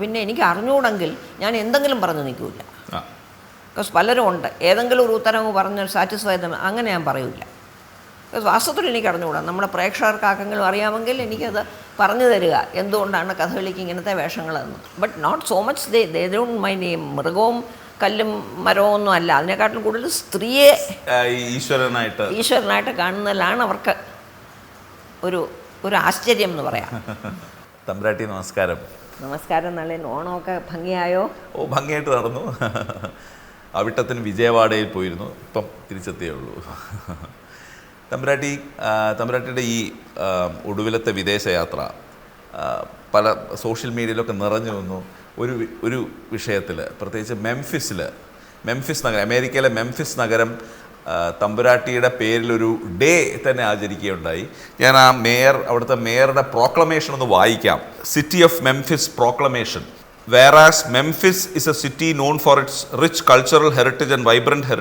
പിന്നെ എനിക്ക് അറിഞ്ഞുകൂടെങ്കിൽ ഞാൻ എന്തെങ്കിലും പറഞ്ഞു നിൽക്കില്ല ബിക്കോസ് പലരും ഉണ്ട്. ഏതെങ്കിലും ഒരു ഉത്തരവ് പറഞ്ഞ് സാറ്റിസ്ഫൈ അങ്ങനെ ഞാൻ പറയില്ല ബിക്കോസ് വാസ്തവത്തിൽ എനിക്ക് അറിഞ്ഞുകൂടാ നമ്മുടെ പ്രേക്ഷകർക്ക് ആക്കെങ്കിലും അറിയാമെങ്കിൽ എനിക്കത് പറഞ്ഞു തരിക. എന്തുകൊണ്ടാണ് കഥകളിക്ക് ഇങ്ങനത്തെ വേഷങ്ങളെന്ന്. But not so much they they don't mind മൃഗവും കല്ലും മരവും ഒന്നും അല്ല. അതിനെക്കാട്ടിലും കൂടുതൽ സ്ത്രീയെ ഈശ്വരനായിട്ട്. ഈശ്വരനായിട്ട് കാണുന്നതിലാണ് അവർക്ക് ഒരു ഒരു ആശ്ചര്യം എന്ന് പറയാം. തമ്പരാട്ടി നമസ്കാരം. നമസ്കാരം നളൻ ഓണമൊക്കെ ഭംഗിയായോ? ഓ ഭംഗിയായിട്ട് നടന്നു. അവിട്ടത്തിന് വിജയവാഡയിൽ പോയിരുന്നു. ഇപ്പം തിരിച്ചെത്തിയേ ഉള്ളൂ. തമ്പുരാട്ടി തമ്പുരാട്ടിയുടെ ഈ ഒടുവിലത്തെ വിദേശയാത്ര പല സോഷ്യൽ മീഡിയയിലൊക്കെ നിറഞ്ഞു വന്നു ഒരു ഒരു വിഷയത്തിൽ പ്രത്യേകിച്ച് മെംഫിസിൽ മെംഫിസ് നഗരം അമേരിക്കയിലെ മെംഫിസ് നഗരം തമ്പുരാട്ടിയുടെ പേരിൽ ഒരു ഡേ തന്നെ ആചരിക്കുകയുണ്ടായി. ഞാൻ ആ മേയർ അവിടുത്തെ മേയറുടെ പ്രോക്ലമേഷൻ ഒന്ന് വായിക്കാം. City of Memphis proclamation whereas Memphis is a city known for its rich cultural heritage and vibrant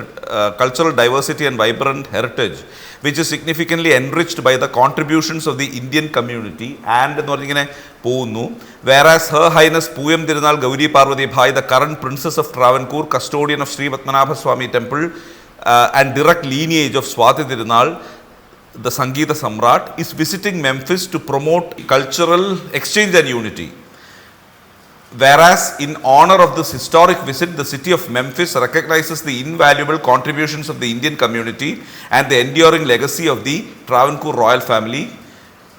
cultural diversity and vibrant heritage which is significantly enriched by the contributions of the Indian community and എന്ന് പറഞ്ഞിങ്ങനെ പോകുന്നു. Whereas her highness Pooyam Thirunal Gowri Parvathi Bayi the current princess of Travancore custodian of Sree Padmanabhaswamy temple Uh, and direct lineage of Swati Tirunal, the Sangeeta Samrat, is visiting Memphis to promote cultural exchange and unity. Whereas, in honor of this historic visit, the city of Memphis recognizes the invaluable contributions of the Indian community and the enduring legacy of the Travancore royal family.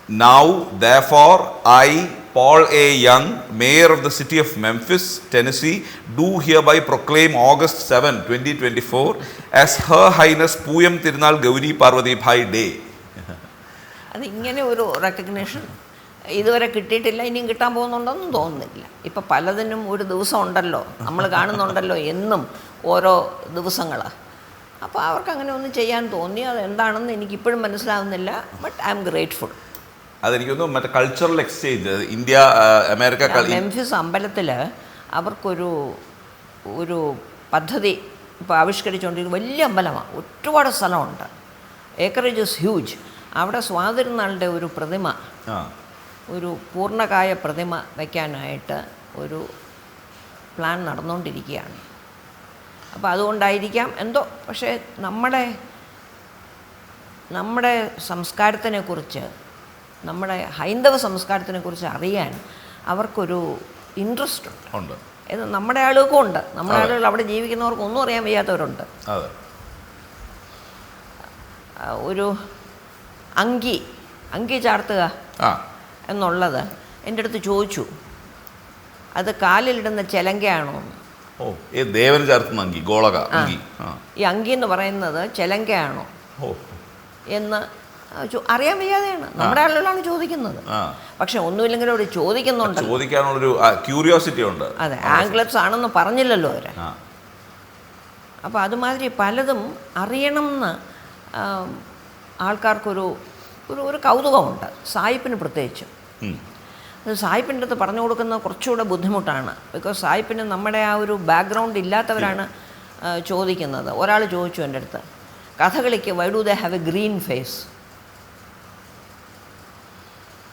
Now, therefore, I, Paul A. Young, Mayor of the city of Memphis, Tennessee, do hereby proclaim August 7, 2024, as her highness Pooyam Tirunal Gowri Parvathi Bhai day അത് ഇങ്ങനെ ഒരു recognition ഇതുവരെ കിട്ടിയിട്ടില്ല ഇനിയും കിട്ടാൻ പോകുന്നുണ്ടെന്നും തോന്നുന്നില്ല. ഇപ്പം പലതിനും ഒരു ദിവസം ഉണ്ടല്ലോ നമ്മൾ കാണുന്നുണ്ടല്ലോ എന്നും ഓരോ ദിവസങ്ങൾ അപ്പോൾ അവർക്ക് അങ്ങനെ ഒന്നും ചെയ്യാൻ തോന്നി അത് എന്താണെന്ന് എനിക്കിപ്പോഴും മനസ്സിലാവുന്നില്ല ബട്ട് ഐ എം ഗ്രേറ്റ്ഫുൾ അതെനിക്കൊന്ന് മറ്റേ cultural exchange India America Memphis അമ്പലത്തിൽ അവർക്കൊരു ഒരു പദ്ധതി ഇപ്പോൾ ആവിഷ്കരിച്ചുകൊണ്ടിരിക്കുന്ന വലിയ അമ്പലമാണ് ഒരുപാട് സ്ഥലമുണ്ട്. ഏക്കറേജ് ഇസ് ഹ്യൂജ് അവിടെ സ്വാതിരുന്നാളുടെ ഒരു പ്രതിമ ഒരു പൂർണകായ പ്രതിമ വയ്ക്കാനായിട്ട് ഒരു പ്ലാൻ നടന്നുകൊണ്ടിരിക്കുകയാണ് അപ്പോൾ അതുകൊണ്ടായിരിക്കാം എന്തോ പക്ഷേ നമ്മുടെ നമ്മുടെ സംസ്കാരത്തിനെക്കുറിച്ച് നമ്മുടെ ഹൈന്ദവ സംസ്കാരത്തിനെക്കുറിച്ച് അറിയാൻ അവർക്കൊരു ഇൻട്രസ്റ്റ് ഉണ്ട്. ഇത് നമ്മുടെ ആളുകൾക്കും ഉണ്ട്. നമ്മുടെ ആളുകൾ അവിടെ ജീവിക്കുന്നവർക്ക് ഒന്നും അറിയാൻ വയ്യാത്തവരുണ്ട്. ഒരു അങ്കി അങ്കി ചാർത്തുക എന്നുള്ളത് എന്റെ അടുത്ത് ചോദിച്ചു. അത് കാലിലിടുന്ന ചെലങ്കയാണോ ഓ ഏ ദേവന് ചേർത്തുന്ന അങ്കി ഗോളക അങ്കി. ഈ അങ്കി എന്ന് പറയുന്നത് ചെലങ്കയാണോ എന്ന് അറിയാൻ വയ്യാതെയാണ്. നമ്മുടെ ആളുകളാണ് ചോദിക്കുന്നത്. പക്ഷെ ഒന്നുമില്ലെങ്കിലും അവർ ചോദിക്കുന്നുണ്ട്. ചോദിക്കാനുള്ളൊരു ക്യൂരിയോസിറ്റി ഉണ്ട്. അതെ ആംഗ്ലറ്റ്സ് ആണെന്ന് പറഞ്ഞില്ലല്ലോ അപ്പൊ അപ്പോൾ അതുമാതിരി പലതും അറിയണം എന്ന് ആൾക്കാർക്കൊരു ഒരു ഒരു കൗതുകമുണ്ട്. സായിപ്പിന് പ്രത്യേകിച്ച്. അത് സായിപ്പിന്റെ അടുത്ത് പറഞ്ഞു കൊടുക്കുന്നത് കുറച്ചുകൂടെ ബുദ്ധിമുട്ടാണ്. ബിക്കോസ് സായിപ്പിന് നമ്മുടെ ആ ഒരു ബാക്ക്ഗ്രൗണ്ട് ഇല്ലാത്തവരാണ് ചോദിക്കുന്നത്. ഒരാൾ ചോദിച്ചു എന്റെ അടുത്ത്. കഥകളിക്ക് why do they have a green face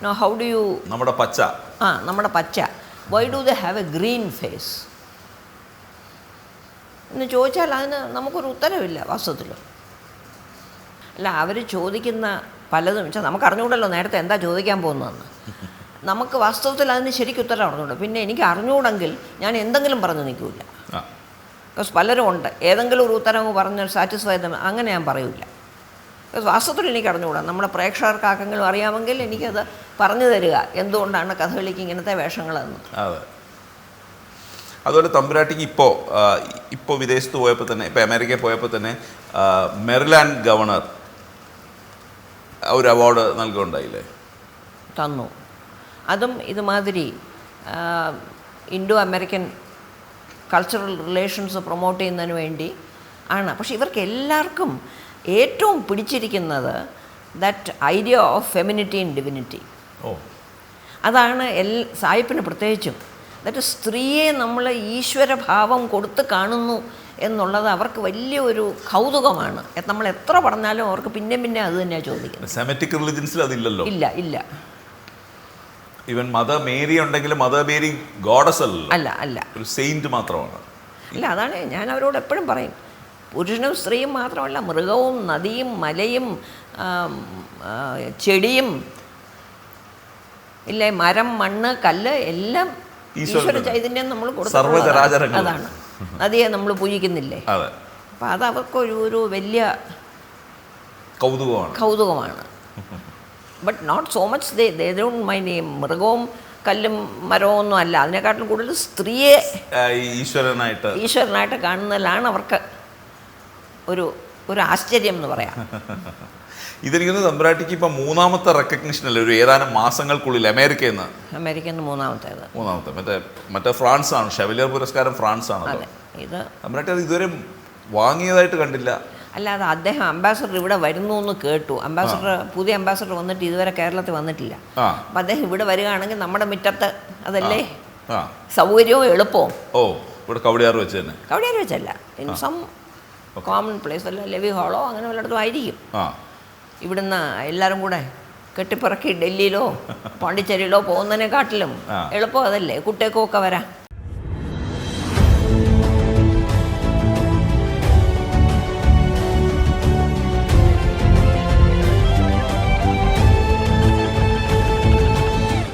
no how do you നമ്മുടെ പച്ച. ആ നമ്മുടെ പച്ച. Why do the have a green face എന്ന് ചോദിച്ചാൽ അതിന് നമുക്കൊരു ഉത്തരവില്ല വാസ്തവത്തിൽ അല്ല അവർ ചോദിക്കുന്ന പലതും വെച്ചാൽ നമുക്ക് അറിഞ്ഞുകൂടല്ലോ നേരത്തെ എന്താ ചോദിക്കാൻ പോകുന്നതെന്ന്. നമുക്ക് വാസ്തവത്തിൽ അതിന് ശരിക്കും ഉത്തരം അറിഞ്ഞൂടാ പിന്നെ എനിക്ക് അറിഞ്ഞുകൂടെങ്കിൽ ഞാൻ എന്തെങ്കിലും പറഞ്ഞു നിൽക്കില്ല ബിക്കോസ് പലരും ഉണ്ട്. ഏതെങ്കിലും ഒരു ഉത്തരവ് പറഞ്ഞ് സാറ്റിസ്ഫൈ അങ്ങനെ ഞാൻ ബിക്കോസ് വാസ്തവത്തിൽ എനിക്ക് അറിഞ്ഞുകൂടാ നമ്മുടെ പ്രേക്ഷകർക്ക് ആർക്കെങ്കിലും അറിയാമെങ്കിൽ എനിക്കത് പറഞ്ഞു തരിക. എന്തുകൊണ്ടാണ് കഥകളിക്ക് ഇങ്ങനത്തെ വേഷങ്ങളെന്ന്? അതെ. അതുപോലെ തമ്പുരാട്ടിക്ക് ഇപ്പോൾ ഇപ്പോൾ വിദേശത്ത് പോയപ്പോൾ തന്നെ ഇപ്പോൾ അമേരിക്കയിൽ പോയപ്പോൾ തന്നെ മെറിലാൻഡ് ഗവർണർ ഒരു അവാർഡ് നൽകുകയുണ്ടായില്ലേ? തന്നു. അതും ഇതുമാതിരി Indo American cultural relations promote ചെയ്യുന്നതിന് വേണ്ടി ആണ്. പക്ഷെ ഇവർക്ക് എല്ലാവർക്കും ഏറ്റവും പിടിച്ചിരിക്കുന്നത് that idea of femininity in divinity ഓ. അതാണ് എൽ സായിപ്പിന് പ്രത്യേകിച്ചും. എന്നിട്ട് സ്ത്രീയെ നമ്മൾ ഈശ്വരഭാവം കൊടുത്ത് കാണുന്നു എന്നുള്ളത് അവർക്ക് വലിയ ഒരു കൗതുകമാണ്. നമ്മൾ എത്ര പറഞ്ഞാലും അവർക്ക് പിന്നെയും പിന്നെ അത് തന്നെയാണ് ചോദിക്കുന്നത്. സെമറ്റിക് റിലിജൻസിൽ അതില്ലല്ലോ. ഇല്ല ഇല്ല. ഈവൻ മദർ മേരി ഉണ്ടെങ്കിലും മദർ മേരി ഗോഡസ് അല്ല അല്ല. ഒരു സെയിന്റ് മാത്രമാണ്. അല്ല അതാണ് ഞാൻ അവരോട് എപ്പോഴും പറയും. പുരുഷനും സ്ത്രീയും മാത്രമല്ല മൃഗവും നദിയും മലയും ചെടിയും ഇല്ലേ മരം മണ്ണ് കല്ല് എല്ലാം ഈശ്വര. ചൈതന്യം നമ്മൾ സർവചരാചരങ്ങളും. അതാണ്. നദിയെ നമ്മൾ പൂജിക്കുന്നില്ലേ? അപ്പം അത് അവർക്കൊരു ഒരു വലിയ കൗതുകമാണ്. കൗതുകമാണ്. But not so much they they don't mind മൃഗവും കല്ലും മരവും ഒന്നും അല്ല. അതിനെക്കാട്ടിലും കൂടുതൽ സ്ത്രീയെ ഈശ്വരനായിട്ട് ഈശ്വരനായിട്ട് കാണുന്നതിലാണ് അവർക്ക് ഒരു ഒരു ആശ്ചര്യം എന്ന് പറയാം. ഇതെനിക്കൊന്ന് തമ്പുരാട്ടിക്ക് ഇപ്പം മൂന്നാമത്തെ റെക്കഗ്നിഷൻ അല്ലേ? ഒരു ഏതാനും മാസങ്ങൾക്കുള്ളിൽ അമേരിക്കയിൽ നിന്ന്. അമേരിക്കൻ മൂന്നാമത്തേത്. മൂന്നാമത്തെ. മറ്റേ മറ്റേ ഫ്രാൻസ് ആണ് ഷെവലിയർ പുരസ്കാരം ഫ്രാൻസ് ആണ് ഇത് തമ്പുരാട്ടി അത് ഇതുവരെ വാങ്ങിയതായിട്ട് കണ്ടില്ല. അല്ലാതെ അദ്ദേഹം അംബാസഡർ ഇവിടെ വരുന്നു എന്ന് കേട്ടു. അംബാസഡർ പുതിയ അംബാസഡർ വന്നിട്ട് ഇതുവരെ കേരളത്തിൽ വന്നിട്ടില്ല. അപ്പം അദ്ദേഹം ഇവിടെ വരികയാണെങ്കിൽ നമ്മുടെ മുറ്റത്ത് അതല്ലേ? സൗകര്യവും എളുപ്പവും. ഓ ഇവിടെ കവടിയാർ വെച്ച് തന്നെ. കവടിയാർ വെച്ചല്ല. ഇൻ സം കോമൺ പ്ലേസ് അല്ല ലെവി ഹാളോ അങ്ങനെ വല്ലയിടത്തും ആയിരിക്കും. ഇവിടുന്ന് എല്ലാവരും കൂടെ കെട്ടിപ്പിറക്കി ഡൽഹിയിലോ പോണ്ടിച്ചേരിയിലോ പോകുന്നതിനെക്കാട്ടിലും. എളുപ്പം അതല്ലേ കുട്ടികൾക്കും ഒക്കെ വരാം.